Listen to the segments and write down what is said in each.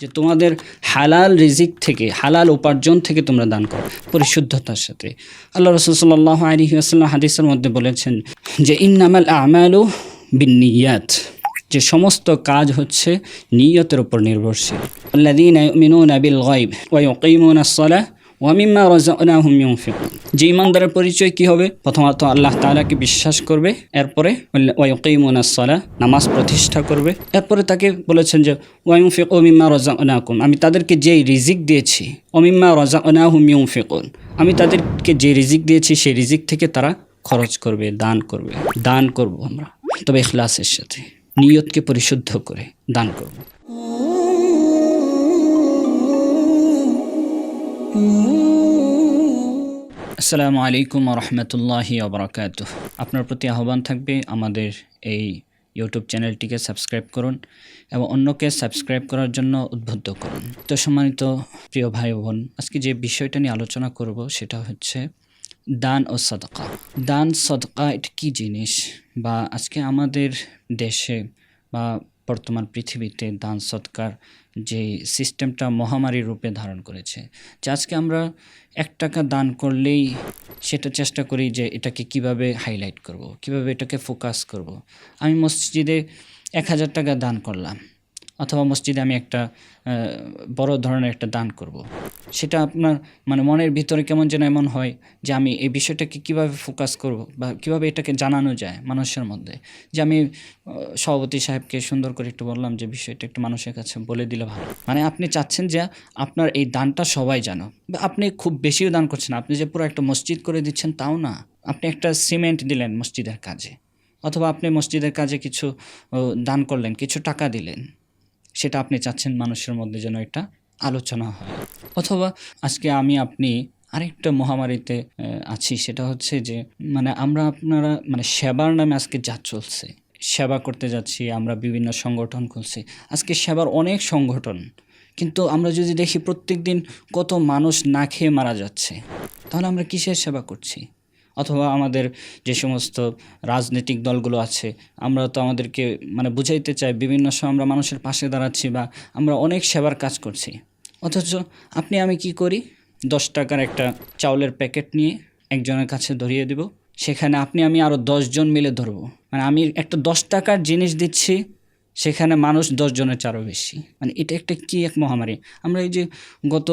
যে তোমাদের হালাল রিজিক থেকে, হালাল উপার্জন থেকে তোমরা দান করো, পরিশুদ্ধতার সাথে। আল্লাহ রসুল সাল্লাহ আলী আসাল্লাম হাদিসের মধ্যে বলেছেন যে, ইন্নামাল আমালু বিনিয়াত যে সমস্ত কাজ হচ্ছে নিয়তের উপর নির্ভরশীল। আল্লাদিন মিনুন আবিল গাইব ওয়াই ওকিমুন আসসালাহ ওয়ামিম্মা রাজাউনাহুম ইউনফিকুন। যে ইমানদারের পরিচয় কি হবে? প্রথমত আল্লাহ তাআলাকে বিশ্বাস করবে, এরপরে ওয়াইকিমুন আসসালাহ নামাজ প্রতিষ্ঠা করবে। এরপরে তাকে বলেছেন যে ওয়াইউফিক ওমিম্মা রাজাউনাকুম আমি তাদেরকে যেই রিজিক দিয়েছি ওমিম্মা রাজাউনাহুম ইউনফিকুন। আমি তাদেরকে যে রিজিক দিয়েছি, সেই রিজিক থেকে তারা খরচ করবে, দান করবে। দান করব আমরা। তবে ইখলাসের সাথে, নিয়তকে পরিশুদ্ধ করে দান করব। আসসালামু আলাইকুম রহমতুল্লাহি আবরাকাত আপনার প্রতি আহ্বান থাকবে আমাদের এই ইউটিউব চ্যানেলটিকে সাবস্ক্রাইব করুন এবং অন্যকে সাবস্ক্রাইব করার জন্য উদ্বুদ্ধ করুন। তো সম্মানিত প্রিয় ভাই বোন, আজকে যে বিষয়টা নিয়ে আলোচনা করব সেটা হচ্ছে দান ও সদকা। দান, সদকা এটা কী জিনিস? বা আজকে আমাদের দেশে বা বর্তমান পৃথিবীতে দান সৎকার যে সিস্টেমটা মহামারী রূপে ধারণ করেছে যে আজকে আমরা এক টাকা দান করলেই সেটা চেষ্টা করি যে এটাকে কীভাবে হাইলাইট করব। কীভাবে এটাকে ফোকাস করব। আমি মসজিদে এক হাজার টাকা দান করলাম অথবা মসজিদে আমি একটা বড় ধরনের একটা দান করব। সেটা আপনার মানে মনের ভিতরে কেমন যেন এমন হয় যে আমি এই বিষয়টাকে কীভাবে ফোকাস করব বা কীভাবে এটাকে জানানো যায় মানুষের মধ্যে। যে আমি সভাপতি সাহেবকে সুন্দর করে একটু বললাম যে বিষয়টা একটু মানুষের কাছে বলে দিলে ভালো। মানে আপনি চাচ্ছেন যে আপনার এই দানটা সবাই জানো। বা আপনি খুব বেশিও দান করছেন আপনি যে পুরো একটা মসজিদ করে দিচ্ছেন তাও না। আপনি একটা সিমেন্ট দিলেন মসজিদের কাজে। অথবা আপনি মসজিদের কাজে কিছু দান করলেন, কিছু টাকা দিলেন। সেটা আপনি চাচ্ছেন মানুষের মধ্যে যেন একটা আলোচনা হয়। অথবা আজকে আমি, আপনি আরেকটা মহামারীতে আছি, সেটা হচ্ছে যে মানে আমরা আপনারা মানে সেবার নামে আজকে যা চলছে, সেবা করতে যাচ্ছি, আমরা বিভিন্ন সংগঠন খুলছি। আজকে সেবার অনেক সংগঠন, কিন্তু আমরা যদি দেখি প্রত্যেক দিন কত মানুষ না খেয়ে মারা যাচ্ছে, তাহলে আমরা কিসের সেবা করছি? অথবা আমাদের যে সমস্ত রাজনৈতিক দলগুলো আছে, আমরা তো আমাদেরকে মানে বুঝাইতে চাই, বিভিন্ন সময় আমরা মানুষের পাশে দাঁড়াচ্ছি বা আমরা অনেক সেবার কাজ করছি। অথচ আপনি, আমি কি করি? দশ টাকার একটা চাউলের প্যাকেট নিয়ে একজনের কাছে ধরিয়ে দেব। সেখানে আপনি, আমি আরও দশজন মিলে ধরবো। মানে আমি একটা দশ টাকার জিনিস দিচ্ছি সেখানে মানুষ দশজনের চারও বেশি। মানে এটা একটা কী এক মহামারী? আমরা এই যে গত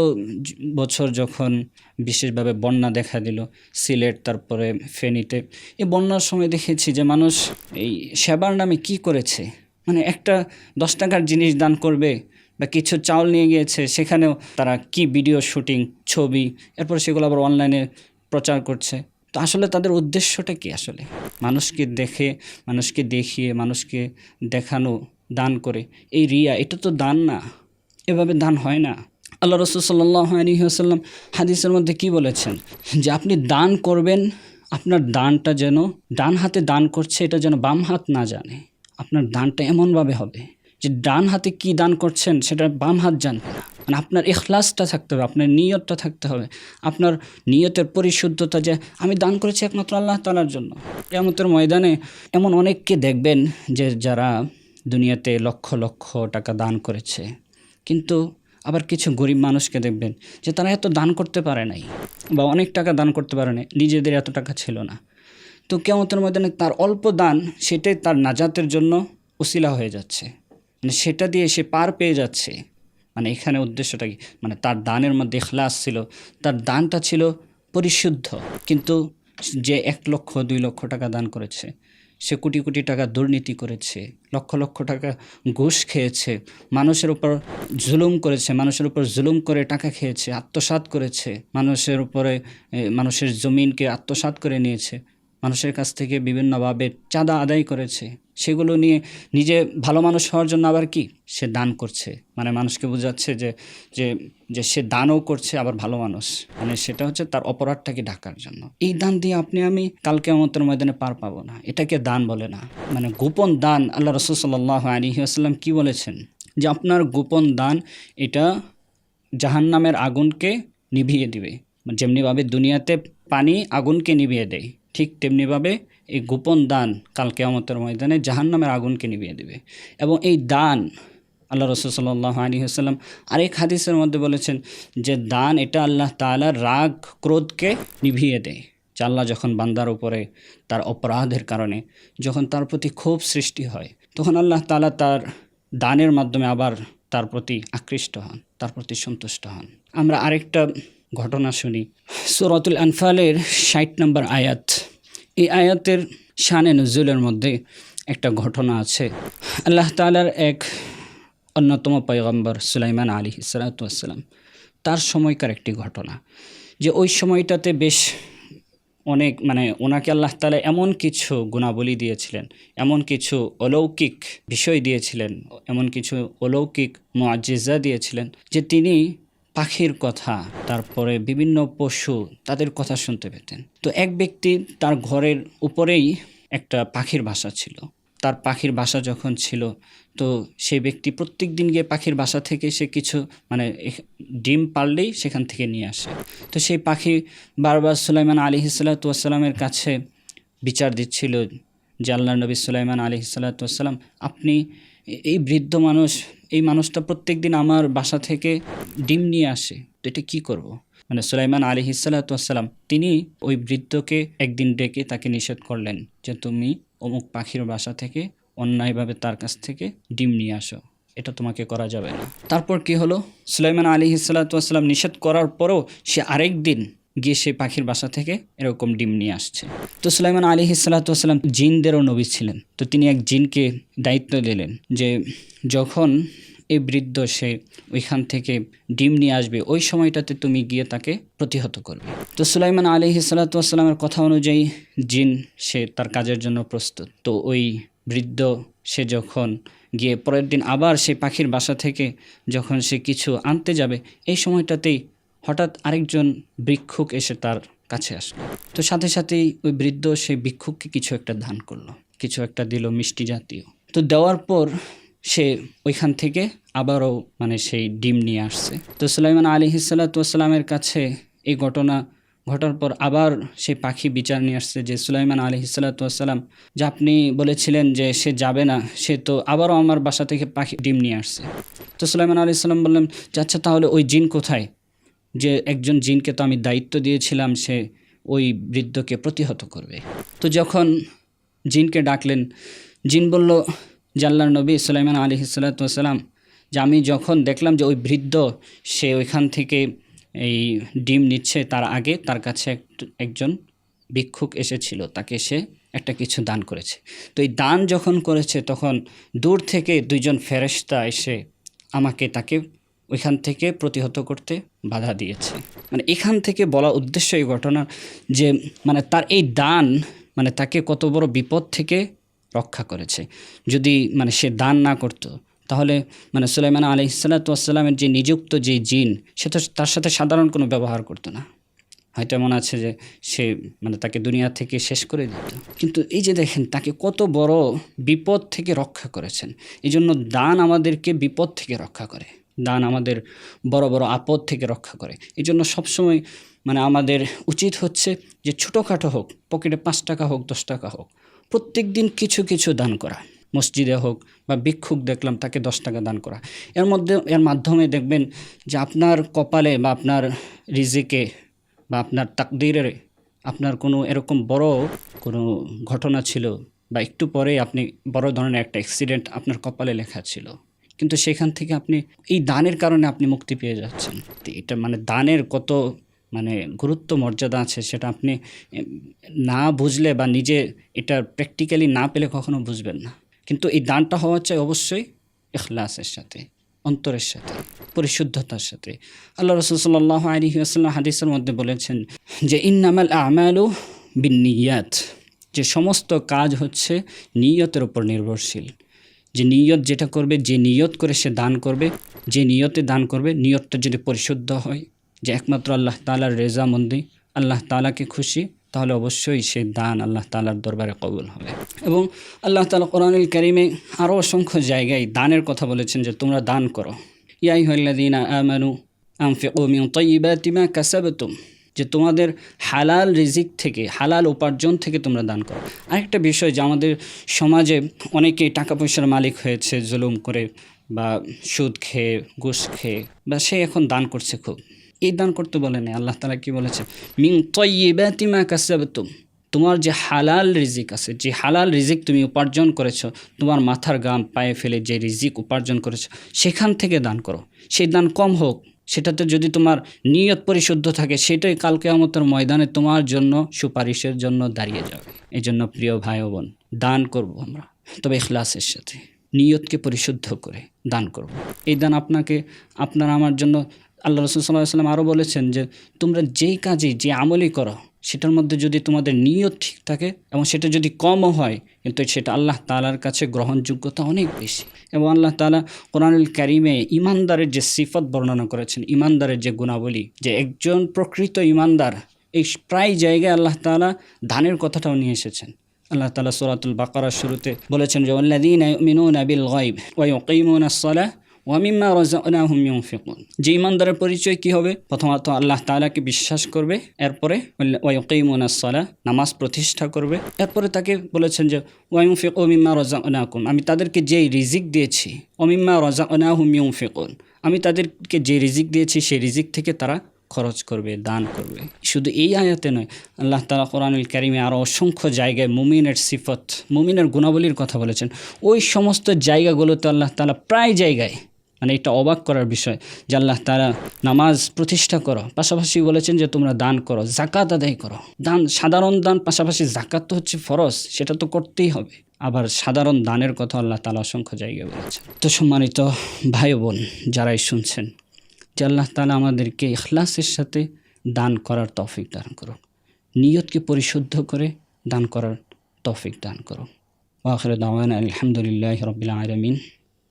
বছর যখন বিশেষভাবে বন্যা দেখা দিল, সিলেট, তারপরে ফেনীতে, এই বন্যার সময় দেখেছি যে মানুষ এই সেবার নামে কি করেছে? মানে একটা দশ টাকার জিনিস দান করবে বা কিছু চাউল নিয়ে গিয়েছে, সেখানেও তারা কি ভিডিও শুটিং, ছবি, এরপর সেগুলো আবার অনলাইনে প্রচার করছে। তো আসলে তাদের উদ্দেশ্যটা কি আসলে? মানুষকে দেখে, মানুষকে দেখিয়ে, মানুষকে দেখানো দান করে। এই রিয়া, এটা তো দান না। এভাবে দান হয় না। আল্লাহ রসুল সাল্লাহ আলী আসাল্লাম হাদিসের মধ্যে কি বলেছেন? যে আপনি দান করবেন, আপনার দানটা যেন ডান হাতে দান করছে, এটা যেন বাম হাত না জানে। আপনার দানটা এমনভাবে হবে যে ডান হাতে কি দান করছেন, সেটা বাম হাত জানবে না। মানে আপনার এখলাসটা থাকতে হবে, আপনার নিয়তটা থাকতে হবে। আপনার নিয়তের পরিশুদ্ধতা যে আমি দান করেছি একমাত্র আল্লাহ তালার জন্য। কেমতের ময়দানে এমন অনেককে দেখবেন যে যারা দুনিয়াতে লক্ষ লক্ষ টাকা দান করেছে। কিন্তু আবার কিছু গরিব মানুষকে দেখবেন যে তারা এত দান করতে পারে নাই বা অনেক টাকা দান করতে পারে নাই, নিজেদের এত টাকা ছিল না। তো কেমতের ময়দানে তার অল্প দান সেটাই তার নাজাতের জন্য উসিলা হয়ে যাচ্ছে। মানে সেটা দিয়ে সে পার পেয়ে যাচ্ছে। মানে এখানে উদ্দেশ্যটা কি? মানে তার দানের মধ্যে এখলাস ছিল, তার দানটা ছিল পরিশুদ্ধ, কিন্তু যে এক লক্ষ, দুই লক্ষ টাকা দান করেছে সে কোটি কোটি টাকা দুর্নীতি করেছে, লক্ষ লক্ষ টাকা ঘুষ খেয়েছে, মানুষের উপর জুলুম করেছে, মানুষের উপর জুলুম করে টাকা খেয়েছে আত্মসাত করেছে, মানুষের উপরে মানুষের জমিনকে আত্মসাত করে নিয়েছে। মানুষের কাছ থেকে বিভিন্নভাবে চাঁদা আদায় করেছে। সেগুলো নিয়ে নিজে ভালো মানুষ হওয়ার জন্য আবার কি? সে দান করছে। মানে মানুষকে বোঝাচ্ছে যে যে যে সে দানও করছে আবার ভালো মানুষ। মানে সেটা হচ্ছে তার অপরাধটাকে ঢাকার জন্য। এই দান দিয়ে আপনি, আমি কালকে আমাদের ময়দানে পার পাবো না। এটাকে দান বলে না। মানে গোপন দান আল্লাহ রসুল সাল্লাহ আলী আসাল্লাম কী বলেছেন? যে আপনার গোপন দান এটা জাহান্নামের আগুনকে নিভিয়ে দিবে। যেমনিভাবে দুনিয়াতে পানি আগুনকে নিভিয়ে দেয়। ঠিক তেমনিভাবে এই গোপন দান কাল কেয়ামতের ময়দানে জাহান্নামের আগুনকে নিভিয়ে দেবে। এবং এই দান আল্লাহ রসুল সাল্লাহ আলী আসাল্লাম আরেক হাদিসের মধ্যে বলেছেন যে দান এটা আল্লাহ তালার রাগ ক্রোধকে নিভিয়ে দেয়। আল্লাহ যখন বান্দার উপরে তার অপরাধের কারণে যখন তার প্রতি ক্ষোভ সৃষ্টি হয়, তখন আল্লাহ তালা তার দানের মাধ্যমে আবার তার প্রতি আকৃষ্ট হন, তার প্রতি সন্তুষ্ট হন। আমরা আরেকটা ঘটনা শুনি। সুরতুল আনফালের ষাট নম্বর আয়াত। এই আয়াতের শানে নজরুলের মধ্যে একটা ঘটনা আছে। আল্লাহ তালার এক অন্যতম পয়গম্বর সুলাইমান আলী সালাতাম তার সময়কার একটি ঘটনা। যে ওই সময়টাতে বেশ অনেক মানে ওনাকে আল্লাহ তালা এমন কিছু গুণাবলী দিয়েছিলেন, এমন কিছু অলৌকিক বিষয় দিয়েছিলেন, এমন কিছু অলৌকিক মোয়াজ্জা দিয়েছিলেন যে তিনি পাখির কথা, তারপরে বিভিন্ন পশু তাদের কথা শুনতে পেতেন। তো এক ব্যক্তি তার ঘরের উপরেই একটা পাখির বাসা ছিল। তার পাখির বাসা যখন ছিল, তো সেই ব্যক্তি প্রত্যেক দিন গিয়ে পাখির বাসা থেকে সে কিছু মানে ডিম পারলেই সেখান থেকে নিয়ে আসে। তো সেই পাখি বারবার সুলাইমান আলী হিসালাতামের কাছে বিচার দিচ্ছিল আল্লাহ নবী সুলাইমান আলী হিসালাতাম আপনি এই বৃদ্ধ মানুষ, এই মানুষটা প্রত্যেক দিন আমার বাসা থেকে ডিম নিয়ে আসে, তো এটা কী করব। মানে সুলাইমান আলী হিসালাতাম তিনি ওই বৃদ্ধকে একদিন ডেকে তাকে নিষেধ করলেন যে, তুমি অমুক পাখির বাসা থেকে অন্যায়ভাবে তার কাছ থেকে ডিম নিয়ে আসো, এটা তোমাকে করা যাবে না তারপর কি হলো সুলাইমান আলী হিসালাতাম নিষেধ করার পরও সে আরেক দিন গিয়ে সে পাখির বাসা থেকে এরকম ডিম নিয়ে আসছে। তো সুলাইমান আলী হিসালাতাম জিনদেরও নবী ছিলেন। তো তিনি এক জিনকে দায়িত্ব দিলেন যে যখন এই বৃদ্ধ সে ওইখান থেকে ডিম নিয়ে আসবে, ওই সময়টাতে তুমি গিয়ে তাকে প্রতিহত করবে। তো সুলাইমান আলী হিসালাতামের কথা অনুযায়ী জিন সে তার কাজের জন্য প্রস্তুত। তো ওই বৃদ্ধ সে যখন গিয়ে পরের দিন আবার সেই পাখির বাসা থেকে যখন সে কিছু আনতে যাবে, এই সময়টাতেই হঠাৎ আরেকজন ভিক্ষুক এসে তার কাছে আসলো। তো সাথে সাথেই ওই বৃদ্ধ সেই ভিক্ষুককে কিছু একটা দান করল, কিছু একটা দিল মিষ্টি জাতীয়। তো দেওয়ার পর সে ওইখান থেকে আবারও মানে সেই ডিম নিয়ে আসছে। তো সুলাইমান আলী হিসালাতামের কাছে এই ঘটনা ঘটার পর আবার সেই পাখি বিচার নিয়ে আসছে যে, সুলাইমান আলী হিসালাতাম যে আপনি বলেছিলেন যে সে যাবে না, সে তো আবারও আমার বাসা থেকে পাখি ডিম নিয়ে আসছে। তো সুলাইমান আলী ইসলাম বললেন, যে আচ্ছা তাহলে ওই জিন কোথায়? যে একজন জিনকে তো আমি দায়িত্ব দিয়েছিলাম, সে ওই বৃদ্ধকে প্রতিহত করবে। তো যখন জিনকে ডাকলেন, জিন বলল জাল্লার নবী সুলাইমান আলী হিসালাতাম যে আমি যখন দেখলাম যে ওই বৃদ্ধ, সে ওইখান থেকে এই ডিম নিচ্ছে, তার আগে তার কাছে এক- একজন ভিক্ষুক এসেছিল, তাকে সে একটা কিছু দান করেছে। তো এই দান যখন করেছে, তখন দূর থেকে দুইজন ফেরেশতা এসে আমাকে তাকে ওইখান থেকে প্রতিহত করতে বাধা দিয়েছে। মানে এখান থেকে বলা উদ্দেশ্য এই ঘটনা যে মানে তার এই দান মানে তাকে কত বড় বিপদ থেকে রক্ষা করেছে। যদি মানে সে দান না করতো, তাহলে মানে সুলাইমান আলি সাল্লাতামের যে নিযুক্ত যে জিন, সে তো তার সাথে সাধারণ কোনো ব্যবহার করতো না। হয়তো এমন আছে যে, সে মানে তাকে দুনিয়া থেকে শেষ করে দিত। কিন্তু এই যে দেখেন, তাকে কত বড় বিপদ থেকে রক্ষা করেছেন। এই জন্য দান আমাদেরকে বিপদ থেকে রক্ষা করে। দান আমাদের বড় বড় আপদ থেকে রক্ষা করে। এই জন্য সবসময় মানে আমাদের উচিত হচ্ছে যে ছোটোখাটো হোক, পকেটে পাঁচ টাকা হোক, দশ টাকা হোক, প্রত্যেক দিন কিছু কিছু দান করা। মসজিদে হোক বা ভিক্ষুক দেখলাম তাকে দশ টাকা দান করা। এর মধ্যে, এর মাধ্যমে দেখবেন যে আপনার কপালে বা আপনার রিজিকে বা আপনার তাকদিরের আপনার কোনো এরকম বড় কোনো ঘটনা ছিল বা একটু পরে আপনি বড় ধরনের একটা অ্যাক্সিডেন্ট আপনার কপালে লেখা ছিল। কিন্তু সেখান থেকে আপনি এই দানের কারণে আপনি মুক্তি পেয়ে যাচ্ছেন। এটা মানে দানের কত মানে গুরুত্ব মর্যাদা আছে সেটা আপনি না বুঝলে বা নিজে এটা প্র্যাকটিক্যালি না পেলে কখনো বুঝবেন না। কিন্তু এই দানটা হওয়া চাই অবশ্যই এখলাসের সাথে, অন্তরের সাথে, পরিশুদ্ধতার সাথে। আল্লাহ রসুল সাল্লাহ আলী হাদিসের মধ্যে বলেছেন যে, ইন্নামাল আমালু বিনিয়াত যে সমস্ত কাজ হচ্ছে নিয়তের উপর নির্ভরশীল। যে নিয়ত যেটা করবে, যে নিয়ত করে সে দান করবে, যে নিয়তে দান করবে, নিয়তটা যদি পরিশুদ্ধ হয়, যে একমাত্র আল্লাহ তালার রেজামন্দি আল্লাহ তালাকে খুশি, তাহলে অবশ্যই সে দান আল্লাহ তালার দরবারে কবুল হবে। এবং আল্লাহ তালা কোরআনুল করিমে আরও অসংখ্য জায়গায় দানের কথা বলেছেন যে তোমরা দান করো। ইয়াই হল্লাদিনা আমানু আনফিকু মিন তয়্যিবাতি মা কাসাবতুম। যে তোমাদের হালাল রিজিক থেকে, হালাল উপার্জন থেকে তোমরা দান করো। আরেকটা বিষয় যে আমাদের সমাজে অনেকেই টাকা পয়সার মালিক হয়েছে, জুলুম করে বা সুদ খেয়ে, ঘুষ খেয়ে, বা সে এখন দান করছে খুব। এই দান করতে বলেনি আল্লাহ তালা কি বলেছে? মিং তয়্যিবাতি মা কাসাবতুম। তোমার যে হালাল রিজিক আছে, যে হালাল রিজিক তুমি উপার্জন করেছ, তোমার মাথার গাম পায়ে ফেলে যে রিজিক উপার্জন করেছ, সেখান থেকে দান করো। সেই দান কম হোক সেটাতে যদি তোমার নিয়ত পরিশুদ্ধ থাকে, সেটাই কালকে আমাদের ময়দানে তোমার জন্য সুপারিশের জন্য দাঁড়িয়ে যাবে। এই জন্য প্রিয় ভাই বোন, দান করব আমরা। তবে ইখলাসের সাথে, নিয়তকে পরিশুদ্ধ করে দান করব। এই দান আপনাকে, আপনার আমার জন্য আল্লাহ রসুল সাল্লাহ সাল্লাম আরও বলেছেন যে, তোমরা যেই কাজে যে আমলই করো, সেটার মধ্যে যদি তোমাদের নিয়ত ঠিক থাকে এবং সেটা যদি কমও হয়, কিন্তু সেটা আল্লাহ তালার কাছে গ্রহণযোগ্যতা অনেক বেশি। এবং আল্লাহ তালা কোরআনুল কারিমে ইমানদারের যে সিফত বর্ণনা করেছেন ইমানদারের যে গুণাবলী, যে একজন প্রকৃত ইমানদার এই প্রায় জায়গায় আল্লাহ তালা দানের কথাটাও নিয়ে এসেছেন। আল্লাহ তালা সুরাতুল বাকারার শুরুতে বলেছেন যে ওল্লাদিন মিনুন আবিল গাইব ওয়াই ওকিমুন আসসালাহ ওয়ামিম্মা রাজাউনাহুম ইউনফিকুন। যে ইমানদারের পরিচয় কি হবে? প্রথমত আল্লাহ তালাকে বিশ্বাস করবে, এরপরে ওয়াইকিমুনা সালা, নামাজ প্রতিষ্ঠা করবে। এরপরে তাকে বলেছেন যে ওয়াইমফিক ওমিম্মা রাজাউনাকুম আমি তাদেরকে যেই রিজিক দিয়েছি ওমিম্মা রাজাউনাহুম ইউনফিকুন। আমি তাদেরকে যে রিজিক দিয়েছি, সেই রিজিক থেকে তারা খরচ করবে, দান করবে। শুধু এই আয়াতে নয়, আল্লাহ তালা কোরআনুল কারিমে আরও অসংখ্য জায়গায় মুমিনের সিফত, মুমিনের গুণাবলীর কথা বলেছেন। ওই সমস্ত জায়গাগুলোতে আল্লাহ তালা প্রায় জায়গায় মানে এটা অবাক করার বিষয় যে আল্লাহ তারা নামাজ প্রতিষ্ঠা করো, পাশাপাশি বলেছেন যে তোমরা দান করো জাকাত আদায় করো। দান, সাধারণ দান, পাশাপাশি জাকাত তো হচ্ছে ফরজ, সেটা তো করতেই হবে। আবার সাধারণ দানের কথা আল্লাহ তালা অসংখ্য জায়গায় বলেছেন। তো সম্মানিত ভাই বোন যারাই শুনছেন, যে আল্লাহ তালা আমাদেরকে ইখলাসের সাথে দান করার তৌফিক দান করো নিয়তকে পরিশুদ্ধ করে দান করার তৌফিক দান করো ওয়াখির দাওয়ান আলহামদুলিল্লাহ রবিল আলমিন।